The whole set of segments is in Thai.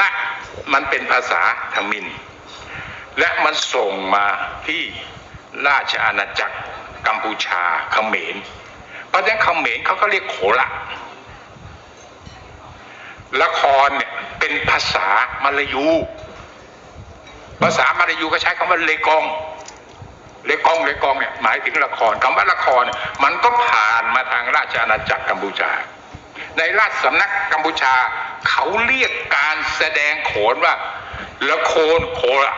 ละมันเป็นภาษาทมิน และมันส่งมาที่ราชอาณาจักรกัมพูชาเขมร เพราะฉะนั้นเขมรเขาก็เรียกโขละละครเนี่ยเป็นภาษามลายู ภาษามลายูก็ใช้คำว่าเลกอง เลกองเลกองเนี่ยหมายถึงละครคำว่าละครมันก็ผ่านมาทางราชอาณาจักรกัมพูชา ในราชสำนักกัมพูชา เขาเรียกการแสดงโขนว่าละโคนโคละ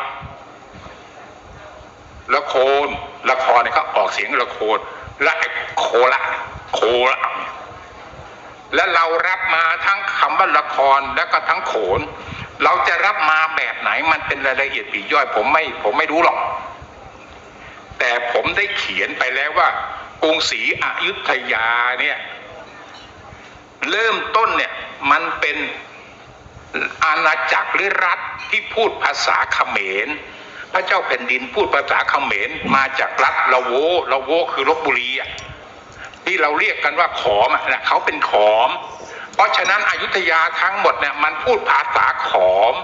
ละโคนละครเนี่ยเขาออกเสียงละโคนละไอโคละโคละเนี่ยและเรารับมาทั้งคำว่าละครแล้วก็ทั้งโขน เราจะรับมาแบบไหนมันเป็นรายละเอียดปีย่อย ผมไม่ผมไม่รู้หรอก แต่ผมได้เขียนไปแล้วว่ากรุงศรีอยุธยาเนี่ย เริ่มต้นเนี่ย มันเป็นอาณาจักรหรือรัฐที่พูดภาษาเขมร พระเจ้าแผ่นดินพูดภาษาเขมรมาจากรัฐละโวละโวคือลบบุรีอะที่เราเรียกกันว่าขอมอะนะเขาเป็นขอม เพราะฉะนั้นอยุธยาทั้งหมดเนี่ยมันพูดภาษาขอม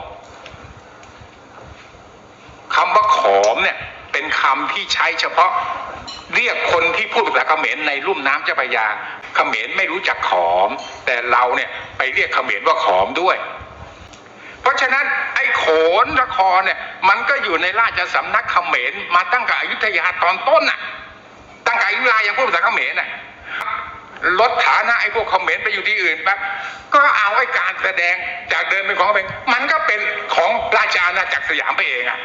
คำว่าขอมเนี่ยเป็นคำที่ใช้เฉพาะเรียกคนที่พูดภาษาเขมรในลุ่มน้ำเจ้าพระยา เขมรไม่รู้จักขอม แต่เราเนี่ยไปเรียกเขมรว่าขอมด้วย เพราะฉะนั้นไอ้โขนละครเนี่ยมันก็อยู่ในราชสำนักเขมรมาตั้งแต่อยุธยาตอนต้นน่ะ ตั้งแต่อยุธยายังพูดภาษาเขมรน่ะลดฐานะไอ้พวกเขมรไปอยู่ที่อื่นปั๊บก็เอาไอ้การแสดงจากเดิมเป็นของเขมรมันก็เป็นของราชอาณาจักรสยามไปเองอะ